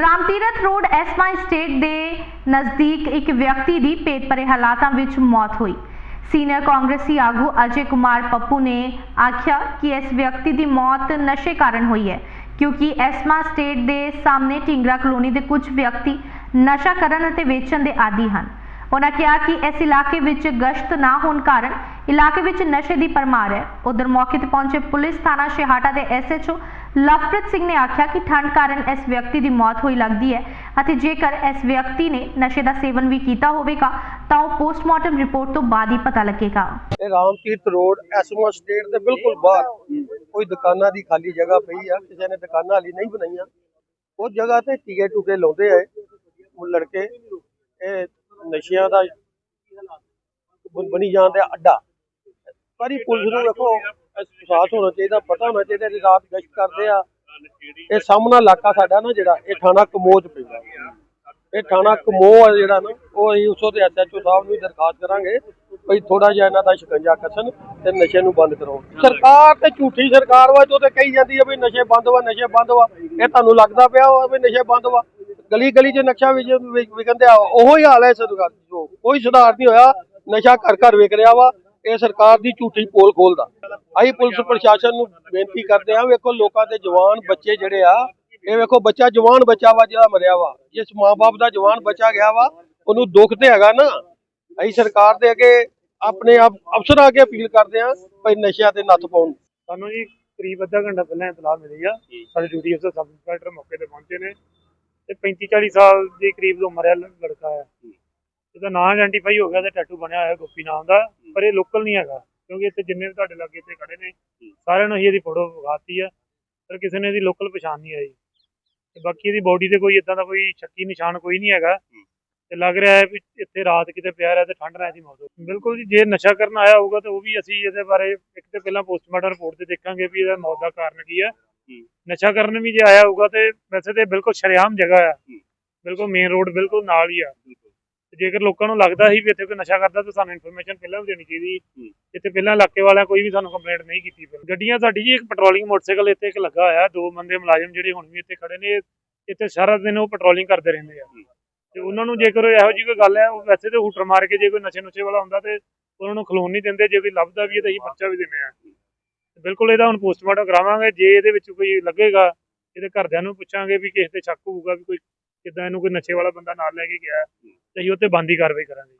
Ram Tirath road SY state ਦੇ ਨਜ਼ਦੀਕ ਇੱਕ ਵਿਅਕਤੀ ਦੀ ਪੇਟ ਭਰੇ ਹਾਲਾਤਾਂ ਵਿੱਚ ਮੌਤ ਹੋਈ। ਸੀਨੀਅਰ ਕਾਂਗਰਸੀ ਆਗੂ ਅਜੇ ਕੁਮਾਰ ਪੱਪੂ ਨੇ ਆਖਿਆ ਕਿ ਇਸ ਵਿਅਕਤੀ ਦੀ ਮੌਤ ਨਸ਼ੇ ਕਾਰਨ ਹੋਈ ਹੈ, ਕਿਉਂਕਿ ਐਸਮਾ ਸਟੇਟ ਦੇ ਸਾਹਮਣੇ ਢਿੰਗਰਾ ਕਲੋਨੀ ਦੇ ਕੁਝ ਵਿਅਕਤੀ ਨਸ਼ਾ ਕਰਨ ਅਤੇ ਵੇਚਣ ਦੇ ਆਦੀ ਹਨ। ਉਹਨਾਂ ਕਿਹਾ ਕਿ ਇਸ ਇਲਾਕੇ ਵਿੱਚ ਗਸ਼ਤ ਨਾ ਹੋਣ ਕਾਰਨ ਇਲਾਕੇ ਵਿੱਚ ਨਸ਼ੇ ਦੀ ਪਰਮਾਰ ਹੈ। ਉਧਰ ਮੌਕੇ ਤੇ ਪਹੁੰਚੇ ਪੁਲਿਸ ਥਾਣਾ ਸ਼ਿਹਾਟਾ ਦੇ ਐਸਐਚਓ ਲਵਪ੍ਰੀਤ ਸਿੰਘ ਨੇ ਆਖਿਆ ਕਿ ਠੰਡ ਕਾਰਨ ਇਸ ਵਿਅਕਤੀ ਦੀ ਮੌਤ ਹੋਈ ਲੱਗਦੀ ਹੈ ਅਤੇ ਜੇਕਰ ਇਸ ਵਿਅਕਤੀ ਨੇ ਨਸ਼ੇ ਦਾ ਸੇਵਨ ਵੀ ਕੀਤਾ ਹੋਵੇਗਾ, ਤਾਂ ਉਹ ਪੋਸਟਮਾਰਟਮ ਰਿਪੋਰਟ ਤੋਂ ਬਾਅਦ ਹੀ ਪਤਾ ਲੱਗੇਗਾ। ਇਹ ਰਾਮਤੀਰਥ ਰੋਡ, ਐਸਮਾ ਸਟੇਟ ਦੇ ਬਿਲਕੁਲ ਬਾਹਰ। ਕੋਈ ਦੁਕਾਨਾਂ ਦੀ ਖਾਲੀ ਜਗ੍ਹਾ ਪਈ ਆ, ਕਿਸੇ ਨੇ ਦੁਕਾਨਾਂ ਹਾਲੀ ਨਹੀਂ ਬਣਾਈਆਂ। ਉਹ ਜਗ੍ਹਾ ਤੇ ਟੀਕੇ ਟੂਕੇ ਲਾਉਂਦੇ ਆ ਉਹ ਲੜਕੇ ਇਹ ਨਸ਼ਿਆਂ ਦਾ ਬਣ- ਬਣੀ ਜਾਂਦੇ ਅੱਡਾ। ਪਰ ਪੁਲਿਸ ਨੂੰ ਵੇਖੋ, ਅਹਿਸਾਸ ਹੋਣਾ ਚਾਹੀਦਾ, ਪਤਾ ਹੋਣਾ ਚਾਹੀਦਾ ਕਿ ਰਾਤ ਗਸ਼ਤ ਕਰਦੇ ਆ। ਇਹ ਸਾਹਮਣਾ ਇਲਾਕਾ ਸਾਡਾ ਨਾ ਜਿਹੜਾ, ਇਹ ਥਾਣਾ ਕਮੋਜ ਪੈਂਦਾ। ਇਹ ਥਾਣਾ ਕਮੋਹ ਜਿਹੜਾ ਨਾ, ਉਹ ਅਸੀਂ ਉਸੋਂ ਦੇ ਐਸਐਚਓ ਸਾਹਿਬ ਨੂੰ ਦਰਖਾਸਤ ਕਰਾਂਗੇ ਭਈ ਥੋੜਾ ਜਿਹਾ ਇਹਨਾਂ ਦਾ ਸ਼ਿਕੰਜਾ ਕੱਸਣ ਤੇ ਨਸ਼ੇ ਨੂੰ ਬੰਦ ਕਰੋ ਸਰਕਾਰ ਤੇ ਝੂਠੀ ਸਰਕਾਰ ਵਾ, ਜੋ ਤੇ ਕਹੀ ਜਾਂਦੀ ਆ ਵੀ ਨਸ਼ੇ ਬੰਦ ਵਾ, ਨਸ਼ੇ ਬੰਦ ਵਾ। ਇਹ ਤੁਹਾਨੂੰ ਲੱਗਦਾ ਪਿਆ ਵਾ ਵੀ ਨਸ਼ੇ ਬੰਦ ਵਾ। ਗਲੀ ਗਲੀ 'ਚ ਨਕਸ਼ਾ ਵਿਕੰਦੇ ਆ ਉਹੋ ਹੀ ਹਾਲ ਹੈ ਸਰਕਾਰ ਜੋ ਕੋਈ ਸੁਧਾਰ ਨਹੀਂ ਹੋਇਆ। ਨਸ਼ਾ ਘਰ ਘਰ ਵਿਕ ਰਿਹਾ ਵਾ। ਇਹ ਸਰਕਾਰ ਦੀ ਝੂਠੀ ਪੋਲ ਖੋਲਦਾ ਅਸੀਂ ਪੁਲਿਸ ਪ੍ਰਸ਼ਾਸਨ ਨੂੰ ਬੇਨਤੀ ਕਰਦੇ ਆ ਵੇਖੋ ਲੋਕਾਂ ਦੇ ਜਵਾਨ ਬੱਚੇ ਜਿਹੜੇ ਆ ਇਹ ਵੇਖੋ ਬੱਚਾ ਜਵਾਨ ਬੱਚਾ ਵਾ ਜਿਹੜਾ ਮਰਿਆ ਵਾ। ਜਿਸ ਮਾਂ-ਬਾਪ ਦਾ ਜਵਾਨ ਬੱਚਾ ਗਿਆ ਵਾ ਉਹਨੂੰ ਦੁੱਖ ਤੇ ਹੈਗਾ ਨਾ। ਅਸੀਂ ਸਰਕਾਰ ਦੇ ਅੱਗੇ ਆਪਣੇ ਆਪ ਅਫਸਰਾਂ ਅੱਗੇ ਅਪੀਲ ਕਰਦੇ ਆ ਭਈ ਨਸ਼ਿਆਂ ਤੇ ਨੱਥ ਪਾਉਣ। ਸਾਨੂੰ ਜੀ ਕਰੀਬ ਅੱਧਾ ਘੰਟਾ ਪਹਿਲਾਂ ਇਤਲਾਹ ਮਿਲੀ ਆ। ਸਾਡੇ ਡਿਊਟੀ ਅਫਸਰ ਸਬ ਇੰਸਪੈਕਟਰ ਮੌਕੇ ਤੇ ਪਹੁੰਚੇ ਨੇ। ਤੇ 35 40 ਸਾਲ ਦੀ ਕਰੀਬ ਦੀ ਉਮਰ ਹੈ ਲੜਕਾ ਆ ਇਹਦਾ ਨਾਂ ਆਇਡੈਂਟੀਫਾਈ ਹੋ ਗਿਆ ਤੇ ਟੈਟੂ ਬਣਿਆ ਹੋਇਆ ਗੋਪੀ ਨਾਮ ਦਾ ਪਰ ਇਹ ਲੋਕਲ ਨਹੀਂ ਹੈਗਾ ਕਿਉਂਕਿ ਇੱਥੇ ਜਿੰਨੇ ਵੀ ਤੁਹਾਡੇ ਲਾਗੇ ਇੱਥੇ ਖੜੇ ਨੇ ਸਾਰਿਆਂ ਨੂੰ ਹੀ ਇਹਦੀ ਫੋਟੋ ਵਿਖਾਤੀ ਆ ਪਰ ਕਿਸੇ ਨੇ ਇਹਦੀ ਲੋਕਲ ਪਛਾਣ ਨਹੀਂ ਆਈ। ਤੇ ਬਾਕੀ ਇਹਦੀ ਬੋਡੀ ਤੇ ਕੋਈ ਇਦਾਂ ਦਾ ਕੋਈ ਸ਼ੱਕੀ ਨਿਸ਼ਾਨ ਕੋਈ ਨਹੀਂ ਹੈਗਾ। ਤੇ ਲੱਗ ਰਿਹਾ ਹੈ ਵੀ ਇੱਥੇ ਰਾਤ ਕਿਤੇ ਪਿਆ ਰਿਹਾ ਤੇ ਠੰਡ ਨਾਲ ਇਹਦੀ ਮੌਤ ਹੋ। ਬਿਲਕੁਲ ਜੀ ਜੇ ਨਸ਼ਾ ਕਰਨ ਆਇਆ ਹੋਊਗਾ ਤਾਂ ਉਹ ਵੀ ਅਸੀਂ ਇਹਦੇ ਬਾਰੇ ਇੱਕ ਤੇ ਪਹਿਲਾਂ ਪੋਸਟਮਾਰਟਮ ਰਿਪੋਰਟ ਤੇ ਦੇਖਾਂਗੇ ਵੀ ਇਹਦਾ ਮੌਤ ਦਾ ਕਾਰਨ ਕੀ ਹੈ। ਨਸ਼ਾ ਕਰਨ ਵੀ ਜੇ ਆਇਆ ਹੋਊਗਾ ਤੇ ਵੈਸੇ ਤੇ ਬਿਲਕੁਲ ਸ਼ਰੇਆਮ ਜਗ੍ਹਾ ਆ। ਬਿਲਕੁਲ ਮੇਨ ਰੋਡ ਬਿਲਕੁਲ ਨਾਲ ਹੀ ਆ। ਜੇਕਰ ਲੋਕਾਂ ਨੂੰ ਲੱਗਦਾ ਸੀ ਵੀ ਇੱਥੇ ਕੋਈ ਨਸ਼ਾ ਕਰਦਾ ਤਾਂ ਸਾਨੂੰ ਇਨਫੋਰਮੇਸ਼ਨ ਪਹਿਲਾਂ ਵੀ ਦੇਣੀ ਚਾਹੀਦੀ ਇੱਥੇ ਪਹਿਲਾਂ ਇਲਾਕੇ ਵਾਲਿਆਂ ਕੋਈ ਵੀ ਸਾਨੂੰ ਕੰਪਲੇਂਟ ਨਹੀਂ ਕੀਤੀ ਫਿਰ ਗੱਡੀਆਂ ਸਾਡੀ ਜੀ ਇੱਕ ਪੈਟਰੋਲਿੰਗ ਮੋਟਰਸਾਈਕਲ ਇੱਥੇ ਇੱਕ ਲੱਗਾ ਹੋਇਆ ਦੋ ਬੰਦੇ ਮੁਲਾਜ਼ਮ ਜਿਹੜੇ ਹੁਣ ਵੀ ਇੱਥੇ ਖੜੇ ਨੇ ਇੱਥੇ ਸਾਰਾ ਦਿਨ ਉਹ ਪੈਟਰੋਲਿੰਗ ਕਰਦੇ ਰਹਿੰਦੇ ਆ। ਤੇ ਉਹਨਾਂ ਨੂੰ ਜੇਕਰ ਇਹੋ ਜਿਹੀ ਕੋਈ ਗੱਲ ਹੈ ਉਹ ਵੈਸੇ ਤੇ ਹੂਟਰ ਮਾਰ ਕੇ ਜੇ ਕੋਈ ਨਸ਼ੇ ਨੁਸ਼ੇ ਵਾਲਾ ਹੁੰਦਾ ਤੇ ਉਹਨਾਂ ਨੂੰ ਖਲੋਣ ਨਹੀਂ ਦਿੰਦੇ ਜੇ ਕੋਈ ਲੱਭਦਾ ਵੀ ਹੈ ਤਾਂ ਅਸੀਂ ਪਰਚਾ ਵੀ ਦਿੰਦੇ ਆ ਬਿਲਕੁਲ ਇਹਦਾ ਹੁਣ ਪੋਸਟਮਾਰਟਮ ਕਰਾਵਾਂਗੇ, ਜੇ ਇਹਦੇ ਵਿੱਚ ਕੋਈ ਲੱਗੇਗਾ, ਇਹਦੇ ਘਰਦਿਆਂ ਨੂੰ ਪੁੱਛਾਂਗੇ ਵੀ ਕਿਸੇ ਤੇ ਸ਼ੱਕ ਹੋਊਗਾ ਵੀ ਕੋਈ ਕਿੱਦਾਂ ਇਹਨੂੰ ਕੋਈ ਨਸ਼ੇ ਵਾਲਾ ਬੰਦਾ ਨਾਲ ਲੈ ਕੇ ਗਿਆ ਤੇ ਅਸੀਂ ਉਹ ਤੇ ਬੰਦੀ ਕਾਰਵਾਈ ਕਰਾਂਗੇ।